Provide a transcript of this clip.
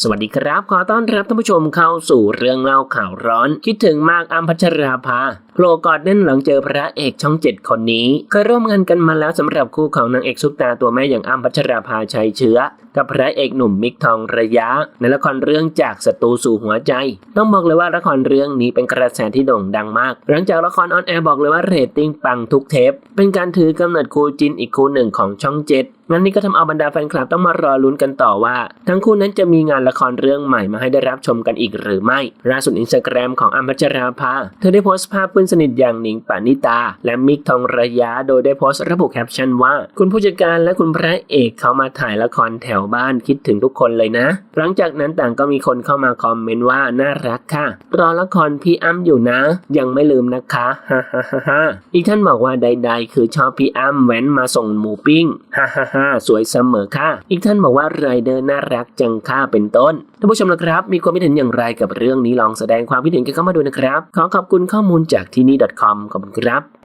สวัสดีครับ ขอต้อนรับท่านผู้ชมเข้าสู่เรื่องเล่าข่าวร้อน คิดถึงมากอัมพัชราภาโผล่กอดแน่นหลังเจอพระเอกช่องเจ็ดคนนี้ เคยร่วมงานกันมาแล้วสำหรับคู่ของนางเอกซุปตาตัวแม่อย่างอัมพัชราภาชัยเชื้อ กับพระเอกหนุ่มมิกทองระยะ ในละครเรื่องจากศัตรูสู่หัวใจ ต้องบอกเลยว่าละครเรื่องนี้เป็นกระแสที่โด่งดังมาก หลังจากละครออนแอร์บอกเลยว่าเรตติ้งปังทุกเทป เป็นการถือกำเนิดคู่จินอีกคู่หนึ่งของช่องเจ็ดงั้นนี่ก็ทำเอาบรรดาแฟนคลับต้องมารอลุ้นกันต่อว่า ทั้งคู่นั้นจะมีงานละครเรื่องใหม่มาให้ได้รับชมกันอีกหรือไม่ล่าสุดอินสตาแกรมของอัมพัชราภาเธอได้โพสต์ภาพเพื่อนสนิทอย่างหนิงปานิตา และมิกทองระยะโดยได้โพสต์ระบุแคปชั่นว่า คุณผู้จัดการและคุณพระเอกเขามาถ่ายละครแถวบ้านคิดถึงทุกคนเลยนะ หลังจากนั้นต่างก็มีคนเข้ามาคอมเมนต์ว่าน่ารักค่ะ รอละครพี่อ้ำอยู่นะ ยังไม่ลืมนะคะฮ่าฮ่าฮ่าอีกท่านบอกว่าใด ๆ คือชอบพี่อ้ำแว้นมาส่งหมูปิ้งฮ่าฮ่าฮ่าสวยเสมอค่ะ อีกท่านบอกว่าไรเดอร์น่ารักจังค่ะเป็นต้นท่านผู้ชมนะครับ มีความคิดเห็นอย่างไรกับเรื่องนี้ลองแสดงความคิดเห็นกันเข้ามาดูนะครับ ขอขอบคุณข้อมูลจากที่นี่ .com ขอบคุณครับ